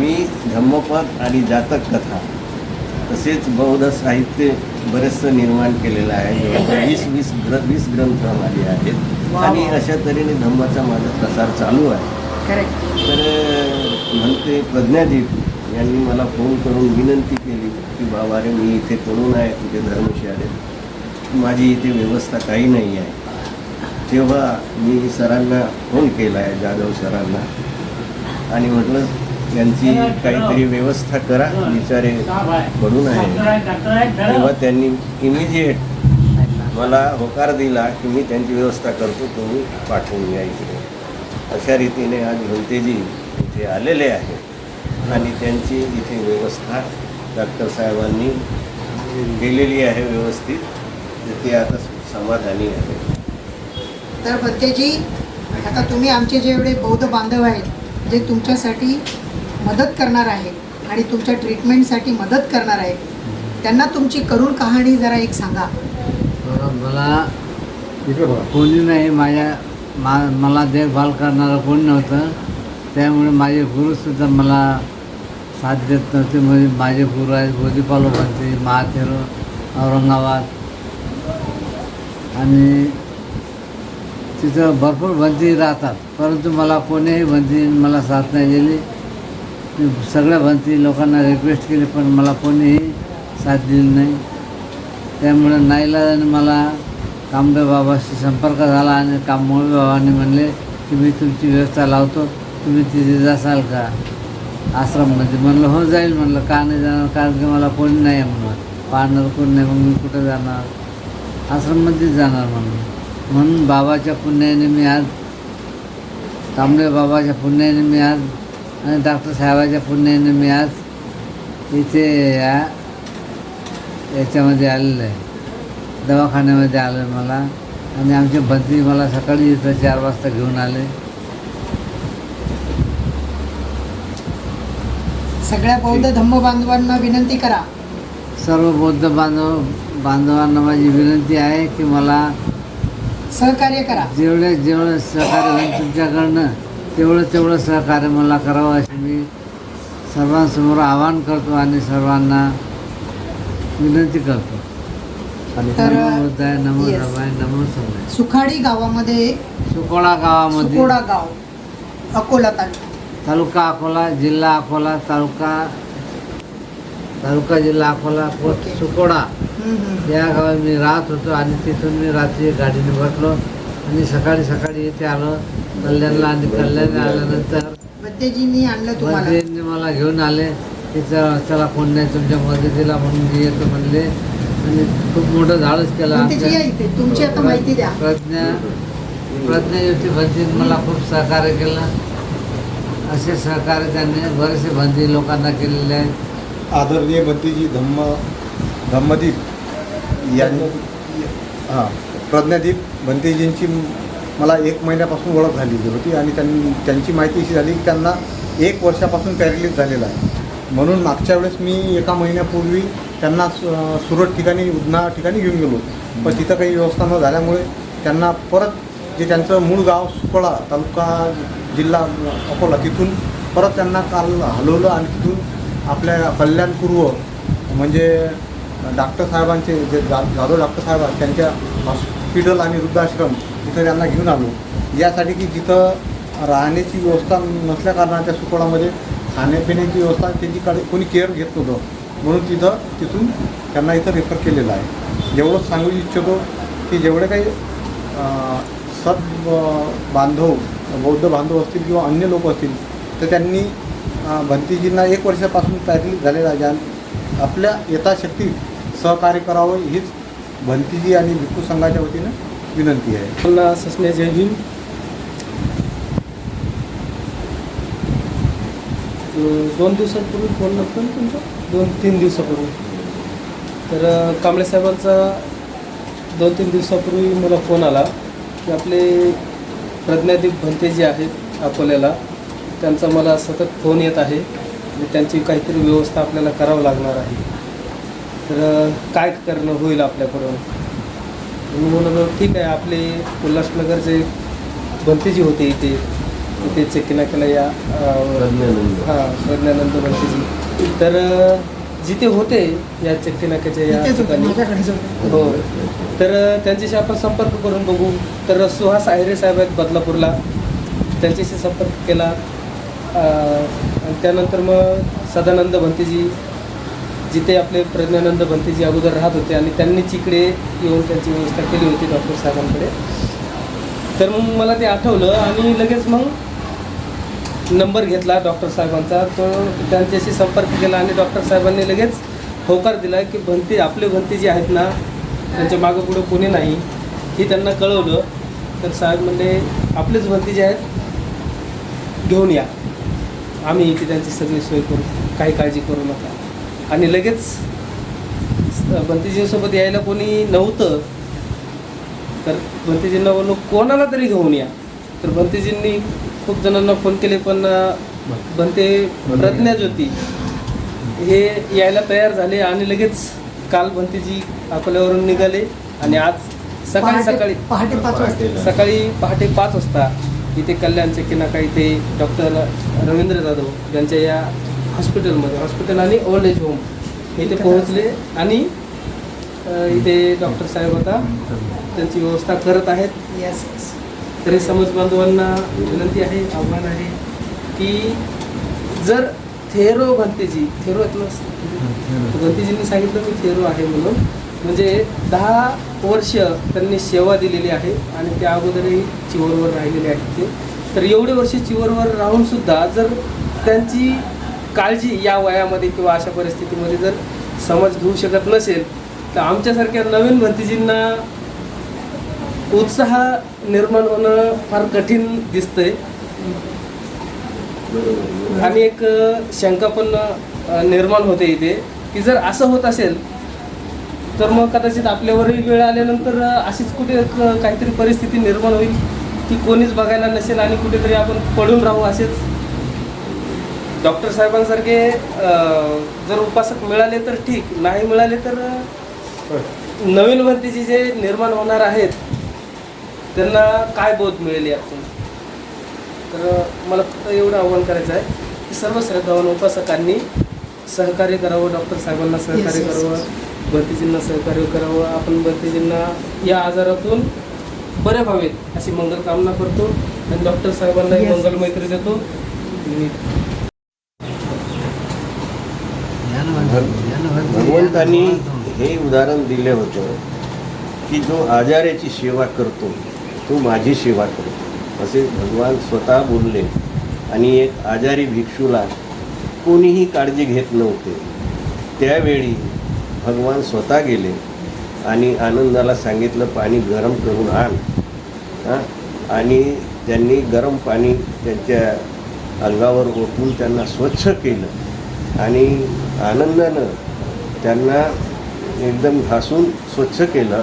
मी धम्मपद आणि जातक कथा तसेच बौद्ध साहित्य बरेचसं निर्माण केलेलं आहे. वीस वीस ग्र वीस ग्रंथ माझे आहेत आणि. अशा तऱ्हेने धम्माचा माझा प्रसार चालू आहे. तर म्हणते प्रज्ञादीप यांनी मला फोन करून विनंती केली की बाबा रे मी इथे तरुण आहे तुझे धर्मशाळेत. माझी इथे व्यवस्था काही नाही आहे. तेव्हा मी सरांना फोन केला आहे जाधव सरांना. आणि म्हटलं यांची काहीतरी व्यवस्था करा बिचारे पडून आहे तेव्हा त्यांनी इमिजिएट मला होकार दिला की मी त्यांची व्यवस्था करतो तुम्ही पाठवून या इकडे. अशा रीतीने आज भंतेजी इथे आलेले आहेत. आणि त्यांची इथे व्यवस्था डॉक्टर साहेबांनी केलेली आहे व्यवस्थित. तर ते आता समाधानी आहे. तर बत्तेजी आता तुम्ही आमचे जे एवढे बौद्ध बांधव आहेत जे तुमच्यासाठी मदत करणार आहे आणि तुमच्या ट्रीटमेंटसाठी मदत करणार आहे त्यांना तुमची करुण कहाणी जरा एक सांगा. तर मला कोणी नाही माझ्या मा मला देखभाल करणारं कोण नव्हतं. त्यामुळे माझे गुरुसुद्धा मला साथ देत नव्हते. म्हणजे माझे गुरु आहेत गोदीपालो बनते महाथेरो औरंगाबाद. आणि तिथं भरपूर बंदी राहतात. परंतु मला कोणीही बंदी मला साथ नाही दिली. मी सगळ्या भंती लोकांना रिक्वेस्ट केली पण मला कोणीही साथ दिली नाही. त्यामुळे नाईलाजाने मला कामदेव बाबाशी संपर्क झाला आणि कामोळी बाबांनी म्हणले की मी तुमची व्यवस्था लावतो तुम्ही तिथे जासाल का? आश्रममध्ये म्हणलं हो जाईल म्हणलं. का नाही जाणार? कारण की मला कोणी नाही आहे म्हणून पाहणार कोणी नाही मग मी कुठं जाणार? आश्रममध्येच जाणार म्हणून. म्हणून बाबाच्या पुण्याने मी आज कामदेव बाबाच्या पुण्याने मी आज डॉक्टर साहेबाच्या पुण्याने मी आज इथे या याच्यामध्ये आलेलं आहे. दवाखान्यामध्ये आलं मला. आणि आमचे बंदी मला सकाळी इथं चार वाजता घेऊन आले. सगळ्या बौद्ध धम्म बांधवांना विनंती करा. सर्व बौद्ध बांधव बांधवांना माझी विनंती आहे की मला सहकार्य करा. जेवढे जेवढं सहकार्य होईल तुमच्याकडनं तेवढं तेवढं सहकार्य मला करावं असे मी सर्वांसमोर आवाहन करतो आणि सर्वांना विनंती करतो तर नमो नमो. रमाय सुखाडी गावामध्ये सुकोळा गावामध्ये सुकोडा गाव अकोला तालुका तालुका अकोला जिल्हा अकोला तालुका तालुका जिल्हा अकोला पोस्ट. सुकोडा. या गावात मी राहत होतो आणि तिथून मी रात्री गाडीने बसलो आणि सकाळी सकाळी इथे आलो. कल्याणला आणि कल्याण आल्यानंतर बत्तेजींनी आणलं तुम्हाला? मंत्र्यांनी मला घेऊन आले. की चला चला कोण नाही तुमच्या मदतीला म्हणून मी येतो म्हणले. आणि खूप मोठं झाडच केलं आमच्या. तुमची आता माहिती द्या. प्रज्ञा प्रज्ञायुक्ती भंतीने मला खूप सहकार्य केलं. असे सहकार्य त्यांनी बरेचसे भंती लोकांना केलेले आहेत. आदरणीय भंतीजी धम्म धम्मदीप यांनी हां प्रज्ञादीप भंतेजींची मला एक महिन्यापासून ओळख झालेली होती आणि त्यांनी त्यांची माहिती अशी झाली की त्यांना एक वर्षापासून पॅरेलिस झालेला आहे. म्हणून मागच्या वेळेस मी एका महिन्यापूर्वी त्यांना सु- सुरत ठिकाणी उधना ठिकाणी घेऊन गेलो पण तिथं काही व्यवस्था न झाल्यामुळे त्यांना परत जे त्यांचं मूळ गाव सुकळा तालुका जिल्हा अकोला तिथून परत त्यांना काल हलवलं आणि तिथून आपल्या कल्याण पूर्व म्हणजे डॉक्टर साहेबांचे जे जा जाधव डॉक्टर साहेब आहेत त्यांच्या हॉस्पिटल आणि वृद्धाश्रम तिथं त्यांना घेऊन आलो. यासाठी की जिथं राहण्याची व्यवस्था नसल्याकारणाच्या त्या सुकोळामध्ये खाण्यापिण्याची व्यवस्था त्यांचीकडे कोणी केअर घेत नव्हतं. म्हणून तिथं तिथून त्यांना इथं रेफर केलेलं आहे. एवढंच सांगू इच्छितो की जेवढे काही सद बांधव बौद्ध बांधव असतील किंवा अन्य लोक असतील तर त्यांनी भंतीजींना एक वर्षापासून तयारी झालेला आहे. ज्या आपल्या यथाशक्ती सहकार्य करावं हीच भंतीजी आणि भिक्खू संघाच्या वतीनं विनंती आहे. पुन्हा ससने जय हिंद. दोन दिवसापूर्वी फोन लागतो ना तुमचा? दोन तीन दिवसापूर्वी. तर कांबळे साहेबांचा दोन तीन दिवसापूर्वी मला फोन आला की आपले प्रज्ञादीप भंते जे आहेत अकोल्याला. त्यांचा मला सतत फोन येत आहे आणि त्यांची काहीतरी व्यवस्था आपल्याला करावं लागणार आहे. तर काय करणं होईल आपल्याकडून? मी म्हणलो ठीक आहे आपले उल्हासनगरचे भंतेजी होते इथे. इथे चेकिना केला या हां प्रज्ञानंद बनतेजी तर जिथे होते या चक्की नाक्याच्या या ठिकाणी. हो. तर त्यांच्याशी आपण संपर्क करून बघू. तर सुहास आहिरे साहेब आहेत बदलापूरला. त्यांच्याशी संपर्क केला. त्यानंतर मग सदानंद भंतेजी जिथे आपले प्रज्ञानंद बंतेजी अगोदर राहत होते आणि त्यांनीच इकडे येऊन त्यांची व्यवस्था केली होती डॉक्टर साहेबांकडे. तर मग मला ते आठवलं आणि लगेच मग नंबर घेतला डॉक्टर साहेबांचा. तो त्यांच्याशी संपर्क केला आणि डॉक्टर साहेबांनी लगेच होकार दिला की भंती आपले भंती जे आहेत ना त्यांच्या मागं पुढं कोणी नाही हे त्यांना कळवलं. तर साहेब म्हणले आपलेच भंती जे आहेत घेऊन या. आम्ही इथे त्यांची सगळी सोय करू काही काळजी करू नका. आणि लगेच भंतीजींसोबत यायला कोणी नव्हतं तर भंतेजींना बोललो कोणाला तरी घेऊन या. तर भंतेजींनी खूप जणांना फोन केले पण भंते प्रज्ञाच होती हे यायला तयार झाले आणि लगेच काल भंतेजी अकोल्यावरून निघाले आणि आज सकाळी सकाळी पहाटे पाच वाजता. सकाळी पहाटे पाच वाजता इथे कल्याणचे की नाका इथे डॉक्टर रवींद्र जाधव यांच्या या हॉस्पिटलमध्ये हॉस्पिटल आणि ओल्ड एज होम इथे पोहोचले आणि इथे डॉक्टर साहेब आता त्यांची व्यवस्था करत आहेत. येस तरी समाज बांधवांना विनंती आहे आव्हान आहे की जर थेरो भंतेजी थेरो आहेत ना? भंतेजींनी सांगितलं की थेरो आहे म्हणून. म्हणजे दहा वर्ष त्यांनी सेवा दिलेली आहे आणि त्या अगोदरही चिवरवर राहिलेले आहेत ते. तर एवढे वर्ष चिवरवर राहून सुद्धा जर त्यांची काळजी या वयामध्ये किंवा अशा परिस्थितीमध्ये जर समाज घेऊ शकत नसेल तर आमच्यासारख्या नवीन भंतीजींना उत्साह निर्माण होणं फार कठीण दिसतंय. आणि एक शंका पण निर्माण होते इथे की जर असं होत असेल तर मग कदाचित आपल्यावरही वेळ आल्यानंतर अशीच कुठे काहीतरी परिस्थिती निर्माण होईल की कोणीच बघायला नसेल आणि कुठेतरी आपण पडून राहू असेच? डॉक्टर साहेबांसारखे जर उपासक मिळाले तर ठीक नाही मिळाले तर नवीन भरतीचे जे निर्माण होणार आहेत त्यांना काय बोध मिळेल यातून? तर मला फक्त एवढं आव्हान करायचं आहे की सर्व श्रद्धावान उपासकांनी सहकार्य करावं डॉक्टर साहेबांना सहकार्य करावं भरतीजींना सहकार्य करावं आपण भरतीजींना या आजारातून बरे व्हावेत अशी मंगल कामना करतो आणि डॉक्टर साहेबांनाही Yes, Mangal yes, Maitri yes. देतो संतांनी हे उदाहरण दिले होतं की जो आजाराची सेवा करतो तो माझी सेवा करतो. असे भगवान स्वतः बोलले. आणि एक आजारी भिक्षूला कोणीही काळजी घेत नव्हते. त्यावेळी भगवान स्वतः गेले आणि आनंदाला सांगितलं पाणी गरम करून आण. हां? आणि त्यांनी गरम पाणी त्यांच्या अंगावर ओतून त्यांना स्वच्छ केलं. आणि आनंदानं त्यांना एकदम घासून स्वच्छ केलं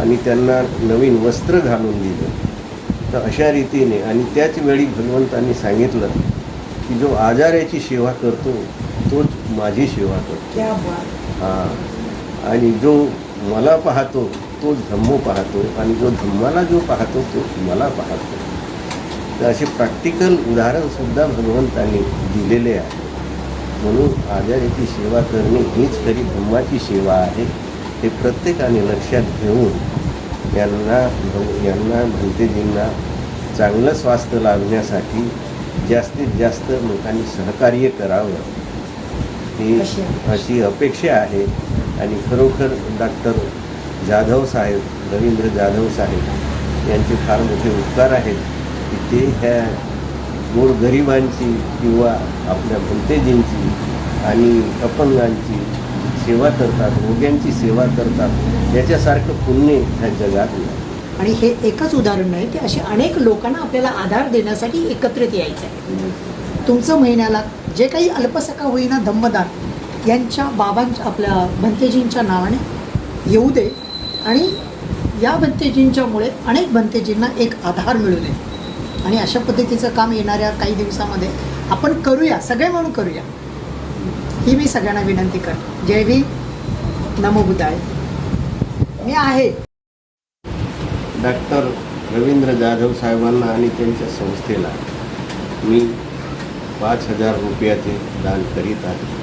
आणि त्यांना नवीन वस्त्र घालून दिलं. तर अशा रीतीने आणि त्याच वेळी भगवंतांनी सांगितलं की जो आजाराची सेवा करतो तोच माझी सेवा करतो. हां. आणि जो मला पाहतो तो धम्म पाहतो आणि जो धम्माला जो पाहतो तो मला पाहतो. तर असे प्रॅक्टिकल उदाहरणसुद्धा भगवंतांनी दिलेले आहे म्हणून आजाराची सेवा करणे हीच खरी ब्रह्माची सेवा आहे हे प्रत्येकाने लक्षात घेऊन यांना यांना भंतेजींना चांगलं स्वास्थ्य लाभण्यासाठी जास्तीत जास्त लोकांनी सहकार्य करावं. ही अशी अशी अपेक्षा आहे आणि खरोखर डॉक्टर जाधव साहेब रवींद्र जाधव साहेब यांचे फार मोठे उपकार आहेत की ते ह्या गोरगरिबांची किंवा आपल्या भंतेजींची आणि अपंगांची सेवा करतात रोग्यांची सेवा करतात याच्यासारखं पुण्य ह्या जगात नाही. आणि हे एकच उदाहरण नाही ते असे अनेक लोकांना आपल्याला आधार देण्यासाठी एकत्रित यायचं आहे. तुमचं महिन्याला जे काही अल्पसका होईना धम्मदान यांच्या बाबांच्या आपल्या भंतेजींच्या नावाने येऊ दे आणि या भंतेजींच्यामुळे अनेक भंतेजींना एक आधार मिळू दे. आणि अशा पद्धतीचं काम येणाऱ्या काही दिवसामध्ये आपण करूया सगळे म्हणून करूया. ही मी सगळ्यांना विनंती करते. जय वी नमो बुद्धाय मी आहे. डॉक्टर रवींद्र जाधव साहेबांना आणि त्यांच्या संस्थेला मी पाच हजार रुपयाचे दान करीत आहे.